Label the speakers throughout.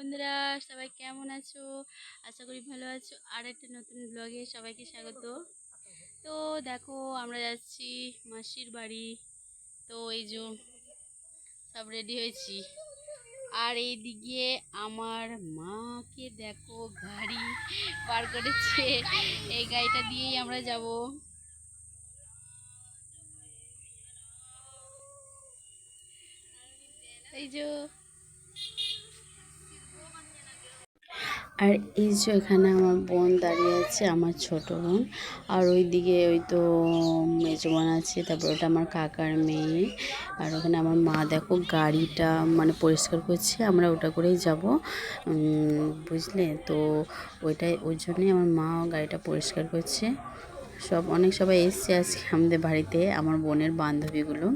Speaker 1: বন্ধুরা, সবাই কেমন আছো? আশা করি ভালো আছো। আর একটা নতুন ব্লগে সবাইকে স্বাগত। তো দেখো, আমরা যাচ্ছি মাসির বাড়ি। তো এই যে সব রেডি হয়েছি। আর এইদিকে আমার মাকে দেখো গাড়ি পার করেছে। এই গাড়িটা দিয়েই আমরা যাব। এই যে আর এই যে এখানে আমার বোন দাঁড়িয়ে আছে, আমার ছোট বোন। আর ওইদিকে ওই তো মেজো বোন আছে, তারপর ওটা আমার কাকার মেয়ে। আর ওখানে আমার মা, দেখো গাড়িটা মানে পরিষ্কার করছে, আমরা ওটা করেই যাব। বুঝলে? তো ওইটাই, ওই জন্যই আমার মা গাড়িটা পরিষ্কার করছে। সব, অনেক সবাই এসছে আজকে আমাদের বাড়িতে, আমার বোনের বান্ধবীগুলো।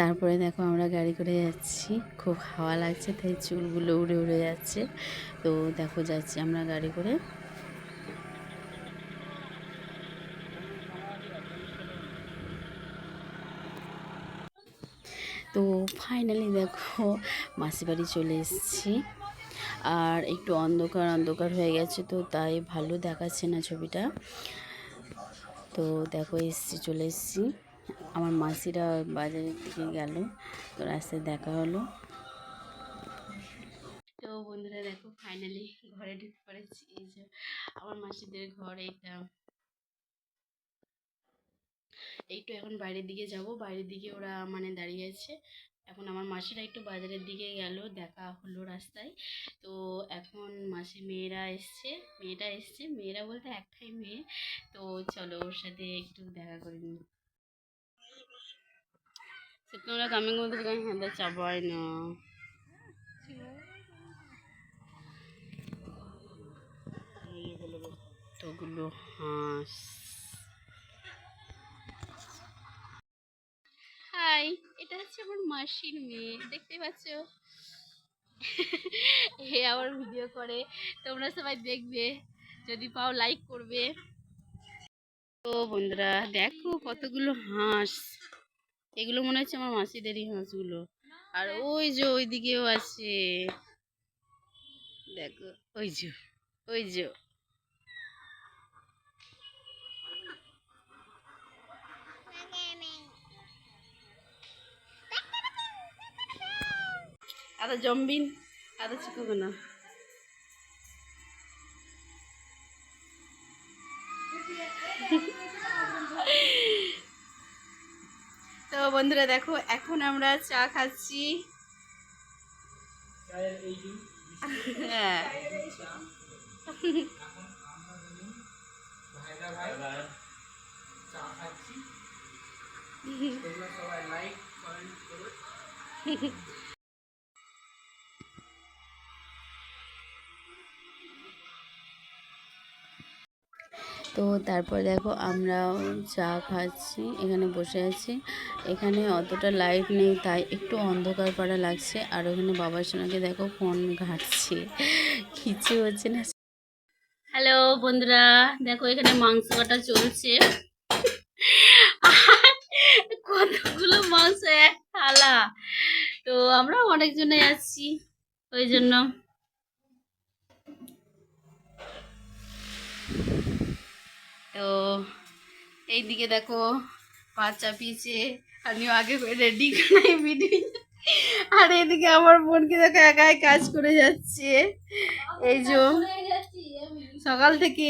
Speaker 1: তারপরে দেখো আমরা গাড়ি করে যাচ্ছি। খুব হাওয়া লাগছে, তাই চুলগুলো উড়ে উড়ে যাচ্ছে। তো দেখো যাচ্ছি আমরা গাড়ি করে। তো ফাইনালি দেখো মাসি বাড়ি চলে এসেছি। আর একটু অন্ধকার অন্ধকার হয়ে গেছে তো তাই ভালো দেখাচ্ছে না ছবিটা। তো দেখো এসছি, চলে এসছি। আমার মাসিরা বাজারের দিকে গেল, তো রাস্তায় দেখা হলো। তো বন্ধুরা দেখো ফাইনালি ঘরে ঢুকে পড়েছি। এই যে আমার মাসিদের ঘর এটা একটু এখন বাইরের দিকে যাব। বাইরের দিকে ওরা মানে দাঁড়িয়ে আছে। এখন আমার মাসিরা একটু বাজারের দিকে গেল, দেখা হলো রাস্তায়। তো এখন মাসি মেয়েরা এসছে, মেয়েটা এসছে। মেয়েরা বলতে একটাই মেয়ে। তো চলো ওর সাথে একটু দেখা করে নিই। তোমরা কামিং মধ্যে হ্যাঁ চাবাই না। তোগুলো হাঁস। হাই এটা হচ্ছে আমার মাসির মেয়ে দেখতে পাচ্ছ? হে আবার ভিডিও করে তোমরা সবাই দেখবে যদি পাও লাইক করবে। তো বন্ধুরা দেখো কতগুলো হাঁস। এগুলো মনে হচ্ছে আমার মাসিদেরই হাঁসগুলো। আর ওই যে ওই দিকেও আছে। দেখো ওই যে ওই যে। ada zombie ada cukup না তো বন্ধুরা দেখো এখন আমরা চা খাচ্ছি। হ্যাঁ। তো তারপর দেখো আমরা চা খাচ্ছি, এখানে বসে আছি। এখানে অতটা লাইট নেই, তাই একটু অন্ধকার পাড়া লাগছে। আর ওখানে বাবার সোনাকে দেখো ফোন ঘাটছে। কিছু হচ্ছে না। হ্যালো বন্ধুরা, দেখো এখানে মাংস কাটা চলছে। কতগুলো মাংস, এক থালা। তো আমরা অনেকজনে যাচ্ছি ওই জন্য। তো এইদিকে দেখো পা চাপিয়েছে। আমিও আগে রেডি করে ভিডিও আর এদিকে আমার বোনকে দেখো একাই কাজ করে যাচ্ছে। এই যে সকাল থেকে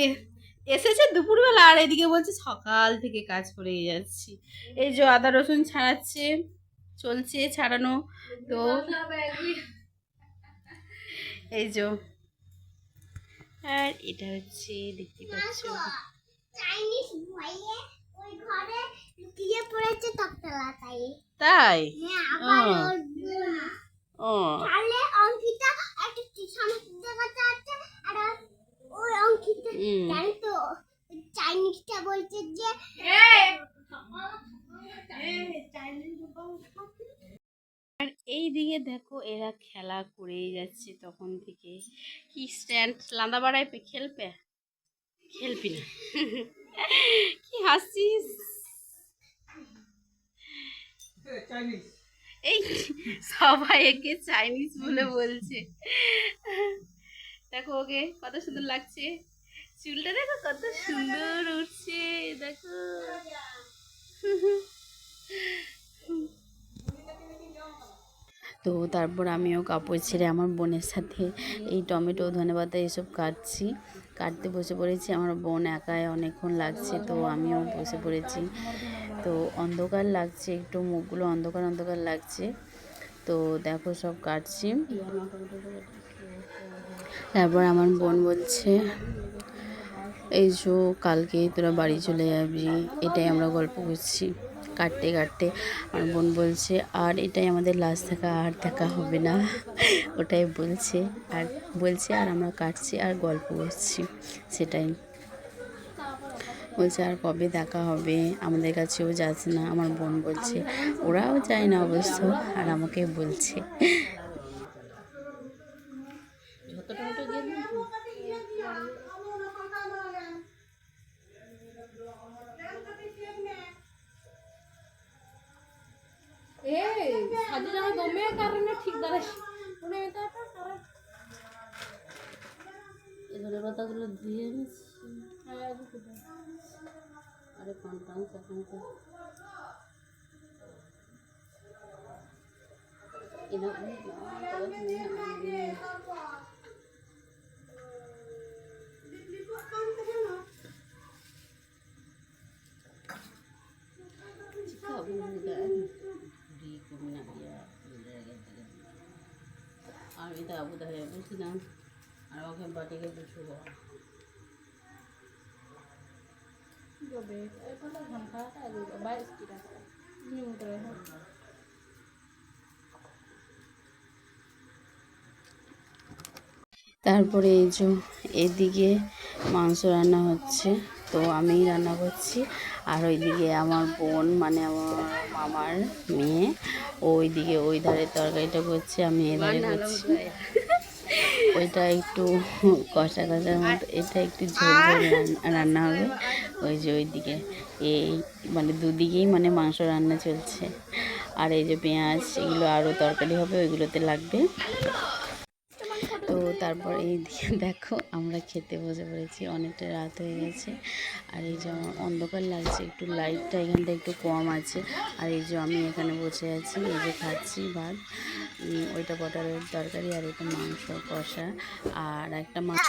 Speaker 1: এসেছে দুপুরবেলা, আর এদিকে বলছে সকাল থেকে কাজ করে যাচ্ছি। এই যে আদা রসুন ছাড়াচ্ছে, চলছে ছাড়ানো। তো এই যে, আর এটা হচ্ছে, দেখতে পাচ্ছ?
Speaker 2: চাইনিজ ভয়ে ওই ঘরে লুকিয়ে পড়েছে তক্তলা তাই?
Speaker 1: তাই
Speaker 2: হ্যাঁ আবার
Speaker 1: ও।
Speaker 2: তাহলে অঙ্কিতা একটা টিউশন দেখাতে আছে আর ওই অঙ্কিতা। জানি তো চাইনিজটা বলছে যে
Speaker 1: আর এই দিকে দেখো এরা খেলা করেই যাচ্ছে তখন থেকে। কি স্ট্যান্ড লান্দা বাড়ায় পে খেলবে? খেলবি না কি হাসিস এই সবাই একে চাইনিজ বলে বলছে। দেখো ওকে কত সুন্দর লাগছে। চুলটা দেখো কত সুন্দর উঠছে দেখো। তো তারপর আমিও কাপড় ছেড়ে আমার বোনের সাথে এই টমেটো ধনেপাতা এসব কাটছি। কাটতে বসে পড়েছি। আমার বোন একাই অনেকক্ষণ লাগছে, তো আমিও বসে পড়েছি। তো অন্ধকার লাগছে, একটু মুখগুলো অন্ধকার অন্ধকার লাগছে। তো দেখো সব কাটছি। তারপর আমার বোন বলছে, এই যো কালকে তোরা বাড়ি চলে যাবি। এটাই আমরা গল্প করছি। কাটতে কাটতে আমার বোন বলছে, আর এটাই আমাদের লাস্ট দেখা, আর দেখা হবে না। ওটাই বলছে। আর বলছে, আর আমরা কাটছি, আর গল্প করছি। সেটাই। বলছে, আর কবে দেখা হবে? আমাদের কাছেও যাচ্ছে না। আমার বোন বলছে, ওরাও যায় না অবশ্য। আর আমাকে বলছে
Speaker 3: ಅಜ್ಜಿ ಜನ ದೊಮ್ಮೆ ಕಾರಣ ಠೀಕ್ದಾರೆ মনে হয় তারপর খারাপ
Speaker 1: এই ধরে পাতাগুলো ধুয়ে নিচ্ছি আরে কনফারেন্স এখন তো এরকম Thank you. আর এটা আবুদা হয়ে বুঝলাম আর ওকে বাটিকে বুঝব
Speaker 3: ঘণ্টা
Speaker 1: তারপরে এই যে, এদিকে মাংস রান্না হচ্ছে। তো আমিই রান্না করছি। আর ওইদিকে আমার বোন মানে আমার মামার মেয়ে ওইদিকে ওই ধারে তরকারিটা করছে, আমি এধারে করছি। ওইটা একটু কষা কষার মতো, এটা একটু ঝোল রান্না হবে। ওই যে ওইদিকে, এই মানে দুদিকেই মানে মাংস রান্না চলছে। আর এই যে পেঁয়াজ, এগুলো আরও তরকারি হবে, ওইগুলোতে লাগবে। তো তারপর এই দিকে দেখো আমরা খেতে বসে পড়েছি, অনেকটা রাত হয়ে গেছে। আর এই যে অন্ধকার লাগছে, একটু লাইটটা এখানটা একটু কম আছে। আর এই যে আমি এখানে বসে আছি, এই যে খাচ্ছি ভাত। ওইটা পটলের তরকারি আর এটা মাংস কষা। আর একটা মাছ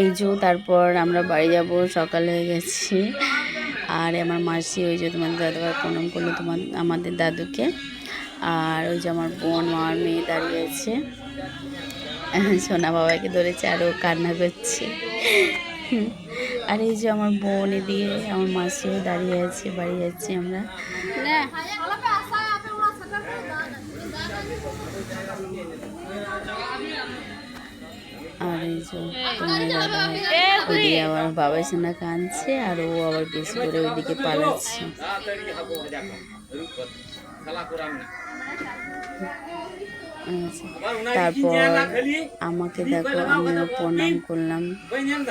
Speaker 1: এই যে তারপর আমরা বাড়ি যাব, সকাল হয়ে গেছি। আর আমার মাসি ওই যে তোমাদের দাদুভাই প্রণাম করল তোমার আমাদের দাদুকে। আর ওই যে আমার বোন মামার মেয়ে দাঁড়িয়ে আছে। সোনা বাবাকে ধরেছে আর ও কান্না করছে। আর এই যে আমার বোন এদিকে আমার মাসিও দাঁড়িয়ে আছে বাড়ি যাচ্ছি আমরা। আর এই যে তোমার দাদা বাবা সোনা কাঁদছে আর ও আবার বেশি করে ওইদিকে পালাচ্ছে। তারপর আমাকে দেখো, আমিও প্রণাম করলাম।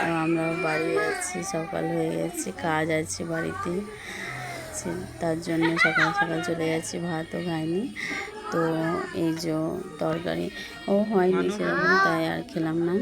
Speaker 1: আর আমরা বাড়ি যাচ্ছি, সকাল হয়ে গেছে, কাজ আছে বাড়িতে। তার জন্য সকাল সকাল চলে যাচ্ছি, ভাতও খাইনি। তো এই যে তরকারি, ও হয়নি সেরকম, তাই আর খেলাম না।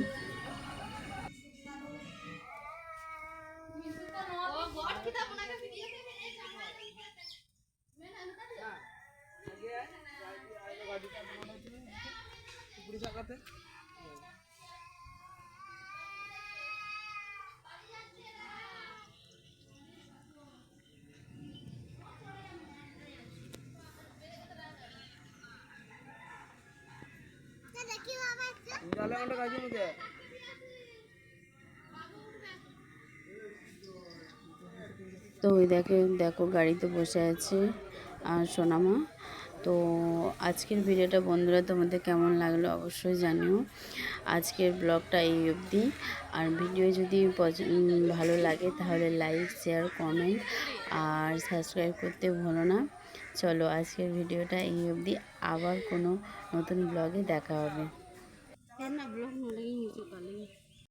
Speaker 2: দেখি বাবা একটা
Speaker 1: তো ওই দেখে দেখো গাড়িতে বসে আছে। আর সোনামা? তো আজকের ভিডিওটা বন্ধুরা তোমাদের কেমন লাগল অবশ্যই জানিও। আজকের ব্লগটা এই অবধি। আর ভিডিও যদি ভালো লাগে তাহলে লাইক, শেয়ার, কমেন্ট আর সাবস্ক্রাইব করতে ভুলো না। চলো আজকের ভিডিওটা এই অবধি। আবার কোনো নতুন ব্লগে দেখা হবে।
Speaker 3: হ্যাঁ না, ব্লগ